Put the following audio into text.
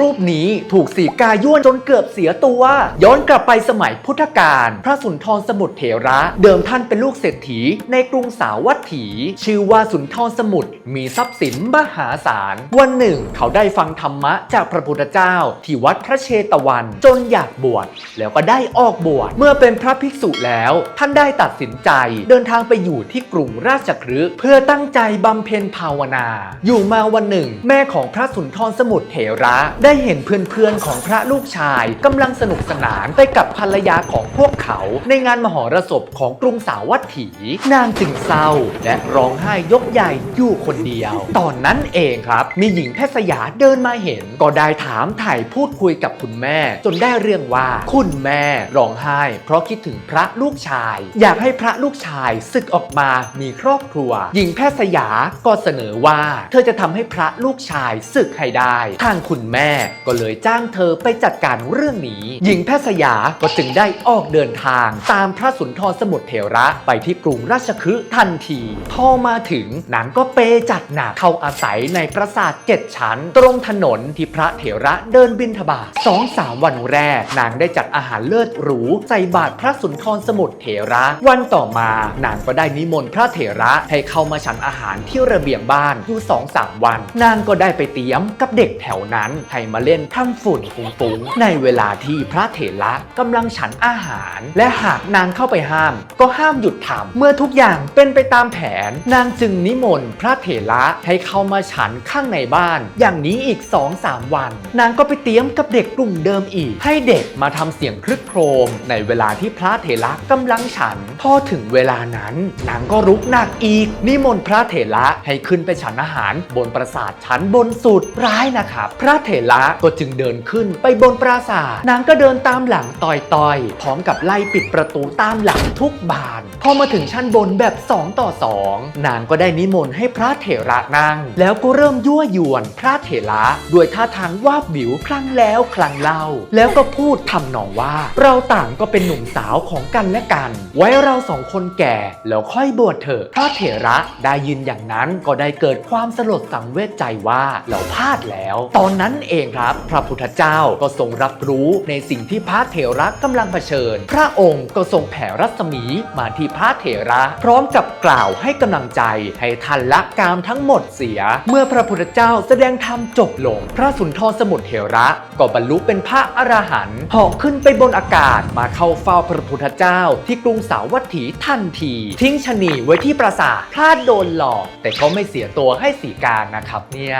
รูปนี้ถูกสีกาย่วนจนเกือบเสียตัว ย้อนกลับไปสมัยพุทธกาลพระสุนทรสมุทรเถระ เดิมท่านเป็นลูกเศรษฐีในกรุงสาวัตถี ชื่อว่าสุนทรสมุทรมีทรัพย์สินมหาศาล วันหนึ่ง เขาได้ฟังธรรมะจากพระพุทธเจ้า ที่วัดพระเชตวันจนอยากบวชแล้วก็ได้ออกบวชเมื่อเป็นพระภิกษุแล้ว ท่านได้ตัดสินใจ เดินทางไปอยู่ที่กรุงราชคฤห์เพื่อตั้งใจบำเพ็ญภาวนา อยู่มาวันหนึ่ง แม่ของพระสุนทรสมุทรเถระได้เห็นเพื่อนๆของพระลูกชายกำลังสนุกสนานไปกับภรรยาของพวกเขา ในงานมหรสพของกรุงสาวัตถี นางจึงเศร้า และร้องไห้ยกใหญ่อยู่คนเดียว ตอนนั้นเองครับ มีหญิงแพทย์สยาเดินมาเห็น ก็ได้ถามถ่ายพูดคุยกับคุณแม่ จนได้เรื่องว่าคุณแม่ร้องไห้ เพราะคิดถึงพระลูกชาย อยากให้พระลูกชายศึกออกมามีครอบครัว หญิงแพทย์สยาก็เสนอว่า เธอจะทำให้พระลูกชายศึกให้ได้ ทางคุณแม่ก็เลยจ้างเธอไปจัดการเรื่องนี้ หญิงแพทย์สยาก็จึงได้ออกเดินทาง ตามพระสุนทรสมุทรเถระไปที่กรุงราชคฤห์ทันที พอมาถึงนางก็เปจัดหนักเข้าอาศัยในปราสาทเจ็ดชั้น ตรงถนนที่พระเถระเดินบิณฑบาตสองสามวันแรก นางได้จัดอาหารเลิศหรูใส่บาตรพระสุนทรสมุทรเถระ วันต่อมา นางก็ได้นิมนต์พระเถระให้เข้ามาฉันอาหารที่ระเบียงบ้านอยู่สองสามวัน นางก็ได้ไปเตรียมกับเด็กแถวนั้นให้มาเล่นทำฝุ่นฟุ้งๆในเวลาที่พระเถระกำลังฉันอาหาร และหากนางเข้าไปห้าม ก็ห้ามหยุดทำเมื่อทุกอย่างเป็นไปตามแผน นางจึงนิมนต์พระเถระให้เข้ามาฉันข้างในบ้าน อย่างนี้อีก2อสามวัน นางก็ไปเตรียมกับเด็กกลุ่มเดิมอีก ให้เด็กมาทำเสียงครึกโครม ในเวลาที่พระเถระกำลังฉัน พอถึงเวลานั้น นางก็รุกหนักอีก นิมนต์พระเถระให้ขึ้นไปฉันอาหารบนปราสาทชั้นบนสุดร้ายนะครับ พระเถระก็จึงเดินขึ้นไปบนปราสาทนางก็เดินตามหลังต่อยๆ พร้อมกับไล่ปิดประตูตามหลังทุกบานพอมาถึงชั้นบนแบบ 2 ต่อ 2 นางก็ได้นิมนต์ให้พระเถระนั่ง แล้วก็เริ่มยั่วยวนพระเถระด้วยท่าทางวาบวิวครั้งแล้วครั้งเล่า แล้วก็พูดทำนองว่า เราต่างก็เป็นหนุ่มสาวของกันและกัน ไว้เราสองคนแก่แล้วค่อยบวชเถอะพระเถระได้ยินอย่างนั้นก็ได้เกิดความสลดสังเวชใจว่าเราพลาดแล้ว ตอนนั้นเองครับ พระพุทธเจ้าก็ทรงรับรู้ในสิ่งที่พระเถระกำลังเผชิญ พระองค์ก็ทรงแผ่รัศมีมาที่พระเถระ พร้อมกับกล่าวให้กำลังใจให้ท่านละกามทั้งหมดเสีย เมื่อพระพุทธเจ้าแสดงธรรมจบลง พระสุนทรสมุทรเถระก็บรรลุเป็นพระอรหันต์เหาะขึ้นไปบนอากาศมาเข้าเฝ้าพระพุทธเจ้าที่กรุงสาวัตถีทันที ทิ้งชนีไว้ที่ปราสาทพลาดโดนหลอก แต่ก็ไม่เสียตัวให้สีการนะครับเนี่ย